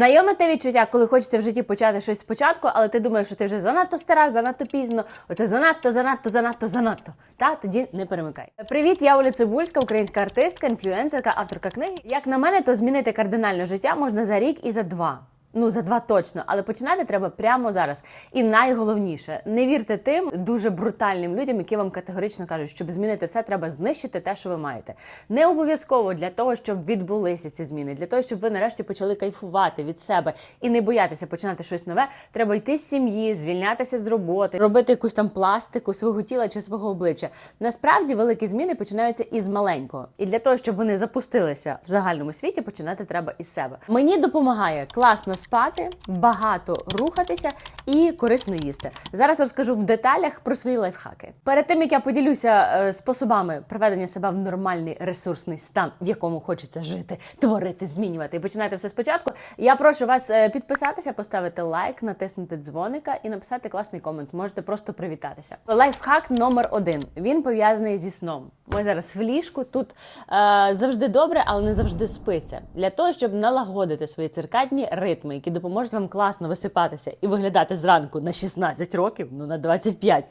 Знайоме те відчуття, коли хочеться в житті почати щось спочатку, але ти думаєш, що ти вже занадто стара, занадто пізно. Оце занадто, занадто, занадто, занадто. Та тоді не перемикай. Привіт, я Оля Цибульська, українська артистка, інфлюенсерка, авторка книги. Як на мене, то змінити кардинально життя можна за рік і за два. Ну, за два точно, але починати треба прямо зараз. І найголовніше, не вірте тим дуже брутальним людям, які вам категорично кажуть, щоб змінити все, треба знищити те, що ви маєте. Не обов'язково для того, щоб відбулися ці зміни, для того, щоб ви нарешті почали кайфувати від себе і не боятися починати щось нове. Треба йти з сім'ї, звільнятися з роботи, робити якусь там пластику свого тіла чи свого обличчя. Насправді великі зміни починаються із маленького, і для того, щоб вони запустилися в загальному світі, починати треба із себе. Мені допомагає класно спати, багато рухатися і корисно їсти. Зараз розкажу в деталях про свої лайфхаки. Перед тим як я поділюся е, способами приведення себе в нормальний ресурсний стан, в якому хочеться жити, творити, змінювати і починати все спочатку. Я прошу вас е, підписатися, поставити лайк, натиснути дзвоника і написати класний комент. Можете просто привітатися. Лайфхак номер один. Він пов'язаний зі сном. Ми зараз в ліжку. Тут е, завжди добре, але не завжди спиться. Для того, щоб налагодити свої циркадні ритми, які допоможуть вам класно висипатися і виглядати зранку на 16 років, ну на 25. Е,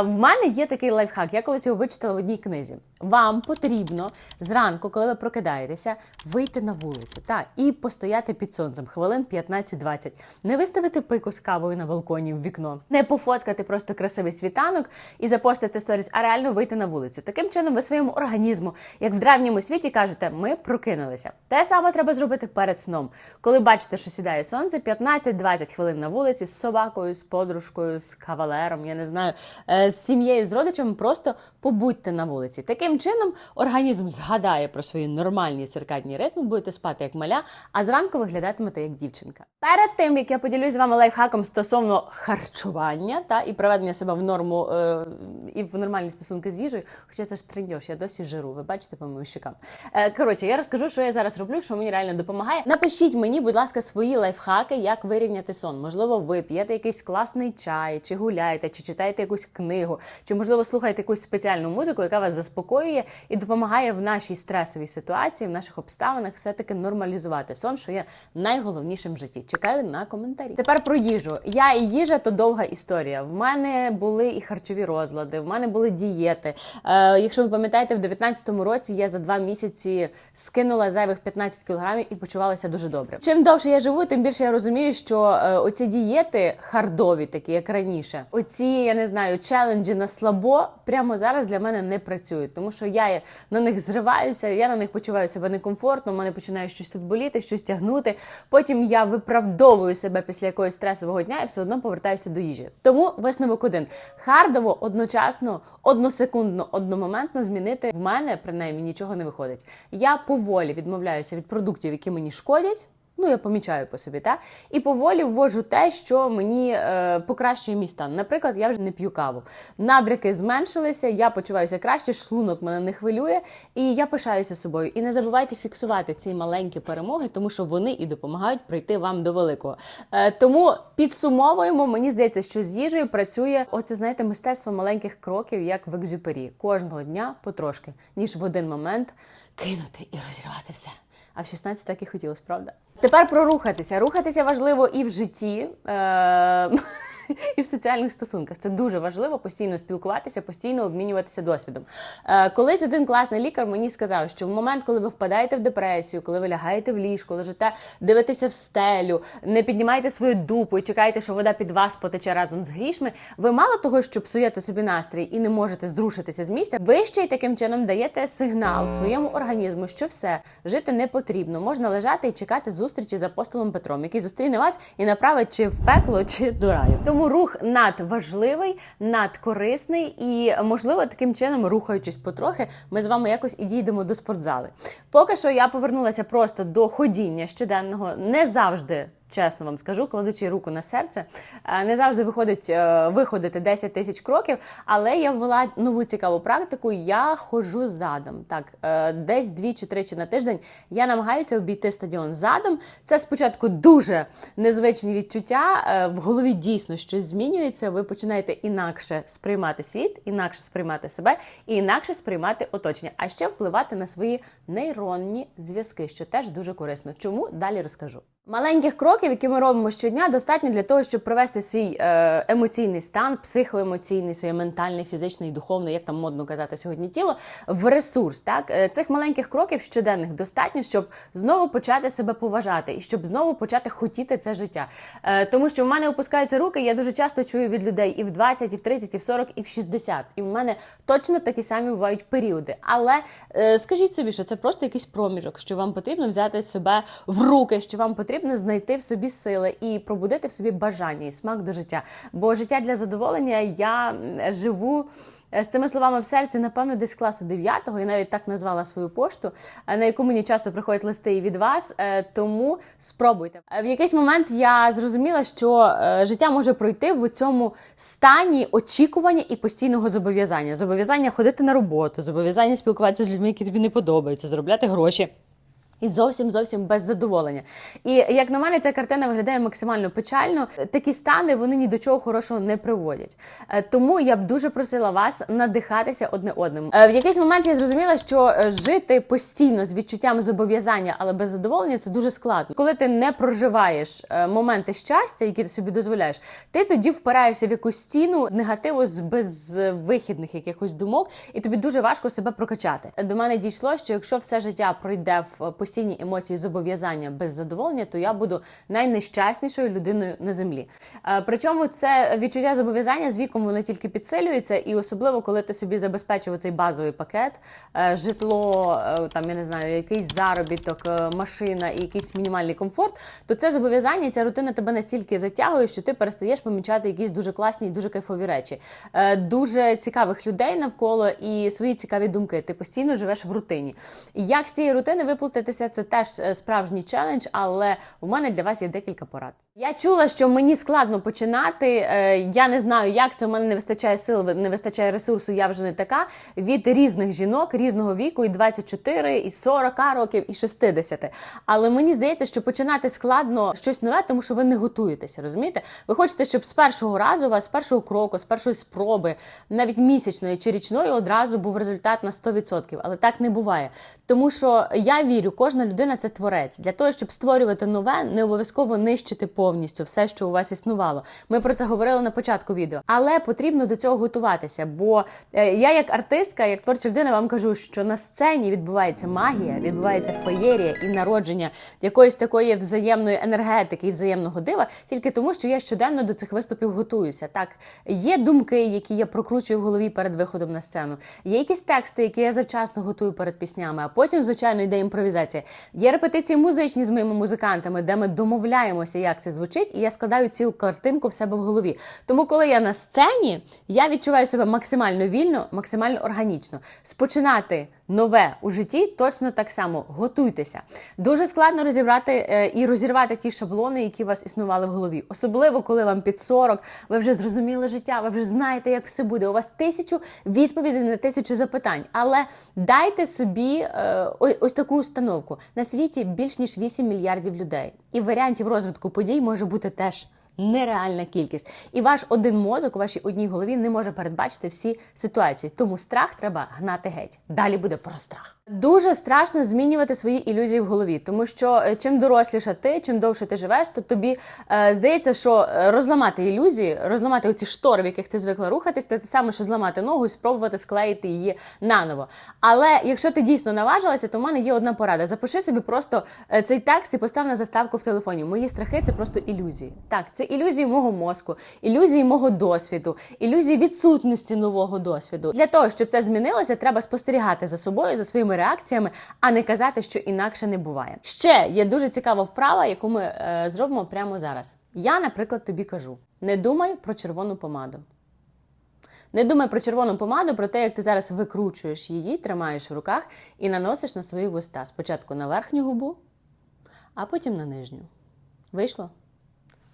в мене є такий лайфхак. Я колись його вичитала в одній книзі. Вам потрібно зранку, коли ви прокидаєтеся, вийти на вулицю та і постояти під сонцем хвилин 15-20. Не виставити пику з кавою на балконі в вікно, не пофоткати просто красивий світанок і запостити сторіс, а реально вийти на вулицю. Таким чином, ви своєму організму, як в древньому світі, кажете, ми прокинулися. Те саме треба зробити перед сном. Коли бачите, що сідає сонце, 15-20 хвилин на вулиці з собакою, з подружкою, з кавалером, я не знаю, е, з сім'єю, з родичами, просто побудьте на вулиці. Таким чином, організм згадає про свої нормальні циркадні ритми, будете спати як маля, а зранку виглядатимете як дівчинка. Перед тим як я поділюсь з вами лайфхаком стосовно харчування та і приведення себе в норму е, і в нормальні стосунки з їжею, хоча це ж трендьош, я досі жиру. Ви бачите по моїм щекам. Е, коротше, я розкажу, що я зараз роблю, що мені реально допомагає. Напишіть мені, будь ласка, свої лайфхаки, як вирівняти сон. Можливо, ви п'єте якийсь класний чай, чи гуляєте, чи читаєте якусь книгу, чи можливо слухаєте якусь спеціальну музику, яка вас заспокоює і допомагає в нашій стресовій ситуації, в наших обставинах, все-таки нормалізувати сон, що є найголовнішим в житті. Чекаю на коментарі. Тепер про їжу. Я і їжа то довга історія. В мене були і харчові розлади, в мене були дієти. Е, якщо ви пам'ятаєте, в 19-му році я за два місяці скинула зайвих 15 кілограмів і почувалася дуже добре. Чим довше я живу, тим більше я розумію, що е, оці дієти хардові, такі як раніше, оці я не знаю, челенджі на слабо прямо зараз для мене не працюють, тому що я на них зриваюся, я на них почуваю себе некомфортно. У мене починає щось тут боліти, щось тягнути. Потім я виправдовую себе після якогось стресового дня і все одно повертаюся до їжі. Тому висновок один хардово одночасно, односекундно, одномоментно змінити в мене принаймні нічого не виходить. Я поволі відмовляюся від продуктів, які мені шкодять. Ну, я помічаю по собі, та і поволі ввожу те, що мені е, покращує мій стан. Наприклад, я вже не п'ю каву. Набряки зменшилися, я почуваюся краще, шлунок мене не хвилює, і я пишаюся собою. І не забувайте фіксувати ці маленькі перемоги, тому що вони і допомагають прийти вам до великого. Е, тому підсумовуємо, мені здається, що з їжею працює оце, знаєте, мистецтво маленьких кроків, як в екзюпері. Кожного дня потрошки, ніж в один момент кинути і розірвати все. А в 16 так і хотілося, правда? Тепер про рухатися. Рухатися важливо і в житті. Е- І в соціальних стосунках це дуже важливо постійно спілкуватися, постійно обмінюватися досвідом. Е, колись один класний лікар мені сказав, що в момент, коли ви впадаєте в депресію, коли ви лягаєте в ліжко, лежите, дивитеся в стелю, не піднімаєте свою дупу і чекаєте, що вода під вас потече разом з грішми. Ви мало того, що псуєте собі настрій і не можете зрушитися з місця. Ви ще й таким чином даєте сигнал своєму організму, що все жити не потрібно. Можна лежати і чекати зустрічі з апостолом Петром, який зустріне вас і направить чи в пекло, чи до раю. Тому рух надважливий, надкорисний і, можливо, таким чином, рухаючись потрохи, ми з вами якось і дійдемо до спортзали. Поки що я повернулася просто до ходіння щоденного, не завжди. Чесно вам скажу, кладучи руку на серце, е, не завжди виходить е, виходити 10 тисяч кроків, але я ввела нову цікаву практику. Я ходжу задом. Так, е, десь двічі-тричі на тиждень я намагаюся обійти стадіон задом. Це спочатку дуже незвичні відчуття. В голові дійсно щось змінюється. Ви починаєте інакше сприймати світ, інакше сприймати себе і інакше сприймати оточення, а ще впливати на свої нейронні зв'язки, що теж дуже корисно. Чому далі розкажу? Маленьких кроків, які ми робимо щодня, достатньо для того, щоб привести свій е, емоційний стан, психоемоційний, свій ментальний, фізичний, духовний, як там модно казати сьогодні, тіло в ресурс. Так Е, цих маленьких кроків щоденних достатньо, щоб знову почати себе поважати і щоб знову почати хотіти це життя. Е, тому що в мене опускаються руки. Я дуже часто чую від людей і в 20, і в 30, і в 40, і в 60. І в мене точно такі самі бувають періоди. Але скажіть собі, що це просто якийсь проміжок, що вам потрібно взяти себе в руки, що вам потрібно знайти в собі сили і пробудити в собі бажання і смак до життя. Бо життя для задоволення я живу. е, З цими словами в серці, напевно, десь класу 9-го, я навіть так назвала свою пошту, е, на яку мені часто приходять листи і від вас. е, Тому спробуйте. В якийсь момент я зрозуміла, що життя може пройти в цьому стані очікування і постійного зобов'язання. Зобов'язання ходити на роботу, зобов'язання спілкуватися з людьми, які тобі не подобаються, заробляти гроші. І зовсім зовсім без задоволення. І як на мене, ця картина виглядає максимально печально. Такі стани вони ні до чого хорошого не приводять. Е, Тому я б дуже просила вас надихатися одне одним. Е, В якийсь момент я зрозуміла, що е, жити постійно з відчуттям зобов'язання, але без задоволення це дуже складно. Коли ти не проживаєш моменти щастя, які ти собі дозволяєш, ти тоді впираєшся в якусь стіну з негативу, з безвихідних якихось думок, і тобі дуже важко себе прокачати. До мене дійшло, що якщо все життя пройде в постійні емоції зобов'язання без задоволення, то я буду найнещаснішою людиною на землі. Е, Причому це відчуття зобов'язання з віком воно тільки підсилюється, і особливо коли ти собі забезпечив цей базовий пакет, е, житло, е, там я не знаю, якийсь заробіток, машина і якийсь мінімальний комфорт, то це зобов'язання, ця рутина тебе настільки затягує, що ти перестаєш помічати якісь дуже класні дуже кайфові речі, дуже цікавих людей навколо і свої цікаві думки. Ти постійно живеш в рутині. І як з цієї рутини виплутатися, це теж е, справжній челендж, але у мене для вас є декілька порад. Я чула, що мені складно починати. е, Я не знаю, як це у мене не вистачає сил, не вистачає ресурсу. Я вже не така. Від різних жінок різного віку, і 24, і 40 років, і 60. Але мені здається, що починати складно щось нове, тому що ви не готуєтеся. Розумієте? Ви хочете, щоб з першого разу вас з першого кроку, з першої спроби, навіть місячної чи річної, одразу був результат на 100%. Але так не буває. Тому що я вірю, кожна людина це творець. Для того, щоб створювати нове, не обов'язково нищити повністю все, що у вас існувало. Ми про це говорили на початку відео. Але потрібно до цього готуватися. Бо е, я, як артистка, як творча людина, вам кажу, що на сцені відбувається магія, відбувається феєрія і народження якоїсь такої взаємної енергетики і взаємного дива, тільки тому, що я щоденно до цих виступів готуюся. Так, є думки, які я прокручую в голові перед виходом на сцену. Є якісь тексти, які я завчасно готую перед піснями, а потім, звичайно, йде імпровізація. Є репетиції музичні з моїми музикантами, де ми домовляємося, як це звучить, і я складаю цілу картинку в себе в голові. Тому, коли я на сцені, я відчуваю себе максимально вільно, максимально органічно. Спочинати нове у житті точно так само готуйтеся. Дуже складно розібрати е, і розірвати ті шаблони, які у вас існували в голові. Особливо, коли вам під 40, ви вже зрозуміли життя, ви вже знаєте, як все буде. У вас тисячу відповідей на тисячу запитань. Але дайте собі е, ось таку установку. На світі більш ніж 8 мільярдів людей, і варіантів розвитку подій може бути теж. Нереальна кількість, і ваш один мозок у вашій одній голові не може передбачити всі ситуації. Тому страх треба гнати геть. Далі буде про страх. Дуже страшно змінювати свої ілюзії в голові, тому що е, чим доросліша ти, чим довше ти живеш, то тобі е, здається, що е, розламати ілюзії, розламати оці штори, в яких ти звикла рухатись, це те саме, що зламати ногу і спробувати склеїти її наново. Але якщо ти дійсно наважилася, то в мене є одна порада: запиши собі просто е, цей текст і постав на заставку в телефоні. Мої страхи це просто ілюзії. Так, це ілюзії мого мозку, ілюзії мого досвіду, ілюзії відсутності нового досвіду. Для того, щоб це змінилося, треба спостерігати за собою, за своїми реакціями, а не казати, що інакше не буває. Ще є дуже цікава вправа, яку ми е, зробимо прямо зараз. Я, наприклад, тобі кажу: не думай про червону помаду. Не думай про червону помаду, про те, як ти зараз викручуєш її, тримаєш в руках і наносиш на свої вуста. Спочатку на верхню губу, а потім на нижню. Вийшло?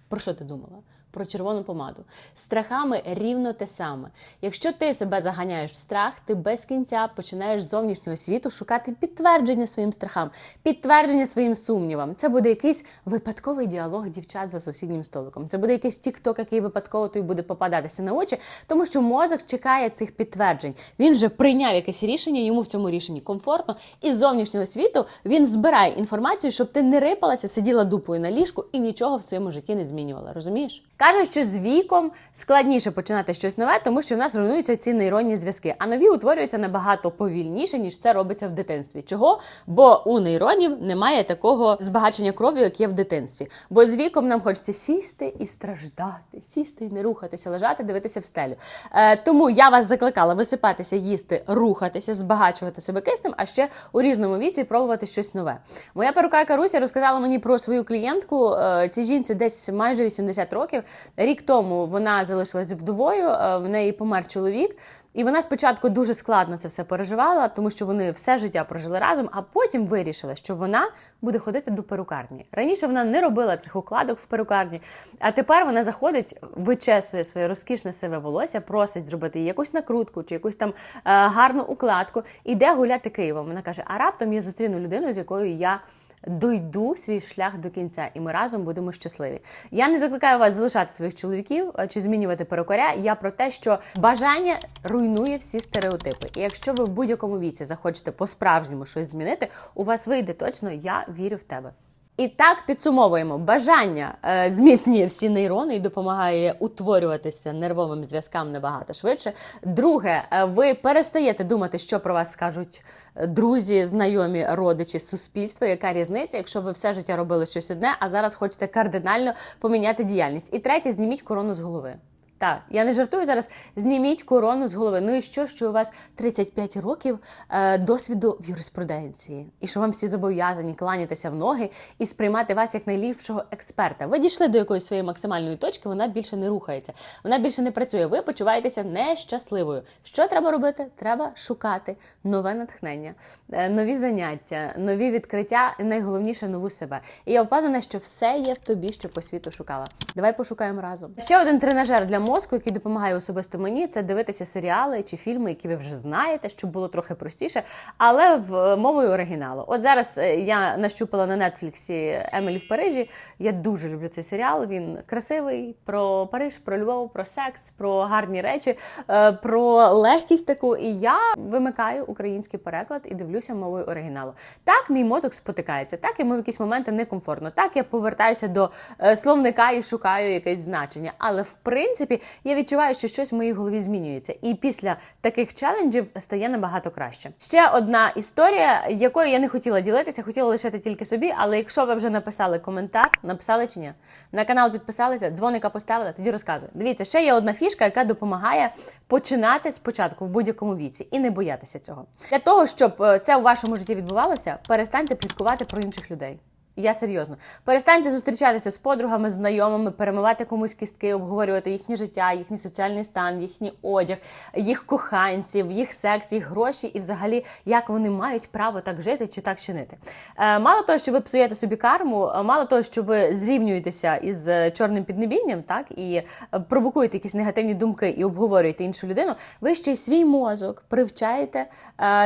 Про що ти думала? Про червону помаду. Страхами рівно те саме. Якщо ти себе заганяєш в страх, ти без кінця починаєш зовнішнього світу шукати підтвердження своїм страхам, підтвердження своїм сумнівам. Це буде якийсь випадковий діалог дівчат за сусіднім столиком. Це буде якийсь тікток, який випадково тобі буде попадатися на очі, тому що мозок чекає цих підтверджень. Він вже прийняв якесь рішення, йому в цьому рішенні комфортно, і з зовнішнього світу він збирає інформацію, щоб ти не рипалася, сиділа дупою на ліжку і нічого в своєму житті не змінювала. Розумієш? Кажуть, що з віком складніше починати щось нове, тому що в нас руйнуються ці нейронні зв'язки, а нові утворюються набагато повільніше, ніж це робиться в дитинстві. Чого? Бо у нейронів немає такого збагачення крові, як є в дитинстві. Бо з віком нам хочеться сісти і страждати, сісти і не рухатися, лежати, дивитися в стелю. Е, тому я вас закликала висипатися, їсти, рухатися, збагачувати себе киснем, а ще у різному віці пробувати щось нове. Моя перукарка Руся розказала мені про свою клієнтку. Е, Цій жінці десь майже 80 років. Рік тому вона залишилась вдовою, е, в неї помер чоловік. І вона спочатку дуже складно це все переживала, тому що вони все життя прожили разом, а потім вирішила, що вона буде ходити до перукарні. Раніше вона не робила цих укладок в перукарні, а тепер вона заходить, вичесує своє розкішне сиве волосся, просить зробити їй якусь накрутку чи якусь там е, гарну укладку, іде гуляти Києвом. Вона каже: а раптом я зустріну людину, з якою я дойду свій шлях до кінця, і ми разом будемо щасливі. Я не закликаю вас залишати своїх чоловіків е, чи змінювати перукаря. Я про те, що бажання руйнує всі стереотипи. І якщо ви в будь-якому віці захочете по-справжньому щось змінити, у вас вийде точно. Я вірю в тебе. І так підсумовуємо: бажання е, зміцнює всі нейрони і допомагає утворюватися нервовим зв'язкам набагато швидше. Друге, е, ви перестаєте думати, що про вас скажуть е, друзі, знайомі, родичі, суспільство. Яка різниця, якщо ви все життя робили щось одне, а зараз хочете кардинально поміняти діяльність? І третє, зніміть корону з голови. Так, я не жартую зараз. Зніміть корону з голови. Ну і що, що у вас 35 років е, досвіду в юриспруденції, і що вам всі зобов'язані кланятися в ноги і сприймати вас як найліпшого експерта. Ви дійшли до якоїсь своєї максимальної точки, вона більше не рухається, вона більше не працює. Ви почуваєтеся нещасливою. Що треба робити? Треба шукати нове натхнення, е, нові заняття, нові відкриття, і найголовніше нову себе. І я впевнена, що все є в тобі, що по світу шукала. Давай пошукаємо разом. Ще один тренажер для мозку, який допомагає особисто мені, це дивитися серіали чи фільми, які ви вже знаєте, щоб було трохи простіше, але в мовою оригіналу. От зараз е, я нащупала на нетфліксі Емелі в Парижі. Я дуже люблю цей серіал. Він красивий про Париж, про Львов, про секс, про гарні речі, е, про легкість таку. І я вимикаю український переклад і дивлюся мовою оригіналу. Так, мій мозок спотикається, так йому в якісь моменти некомфортно. Так я повертаюся до е, словника і шукаю якесь значення. Але в принципі я відчуваю, що щось в моїй голові змінюється. І після таких челенджів стає набагато краще. Ще одна історія, якою я не хотіла ділитися, хотіла лишити тільки собі. Але якщо ви вже написали коментар, написали чи ні, на канал підписалися, дзвоника поставили, тоді розказую. Дивіться, ще є одна фішка, яка допомагає починати спочатку в будь-якому віці і не боятися цього. Для того щоб е, це у вашому житті відбувалося, перестаньте пліткувати про інших людей. Я серйозно. Перестаньте зустрічатися з подругами, знайомими, перемивати комусь кістки, обговорювати їхнє життя, їхній соціальний стан, їхній одяг, їх коханців, їх секс, їх гроші і взагалі як вони мають право так жити чи так чинити. Е, мало того, що ви псуєте собі карму, е, мало того, що ви зрівнюєтеся із е, чорним піднебінням, так і провокуєте якісь негативні думки і обговорюєте іншу людину, ви ще й свій мозок привчаєте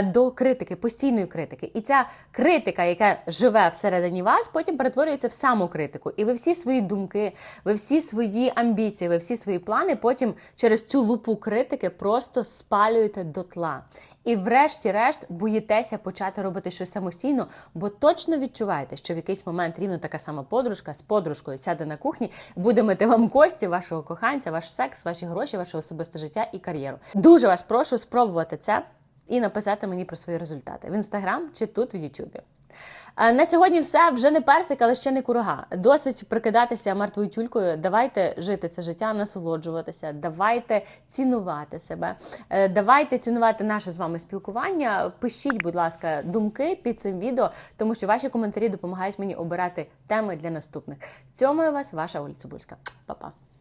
до критики, постійної критики. І ця критика, яка живе всередині вас вас потім перетворюється в самокритику. І ви всі свої думки, ви всі свої амбіції, ви всі свої плани потім через цю лупу критики просто спалюєте дотла. І, врешті-решт, боїтеся почати робити щось самостійно, бо точно відчуваєте, що в якийсь момент рівно така сама подружка з подружкою сяде на кухні, буде мити вам кості вашого коханця, ваш секс, ваші гроші, ваше особисте життя і кар'єру. Дуже вас прошу спробувати це і написати мені про свої результати в інстаграм чи тут в Ютубі. Е, На сьогодні все вже не персик, але ще не курага. Досить прикидатися мертвою тюлькою. Давайте жити це життя, насолоджуватися. Давайте цінувати себе. Е, Давайте цінувати наше з вами спілкування. Пишіть, будь ласка, думки під цим відео, тому що ваші коментарі допомагають мені обирати теми для наступних. Цьомую вас, ваша Оля Цибульська. Па-па.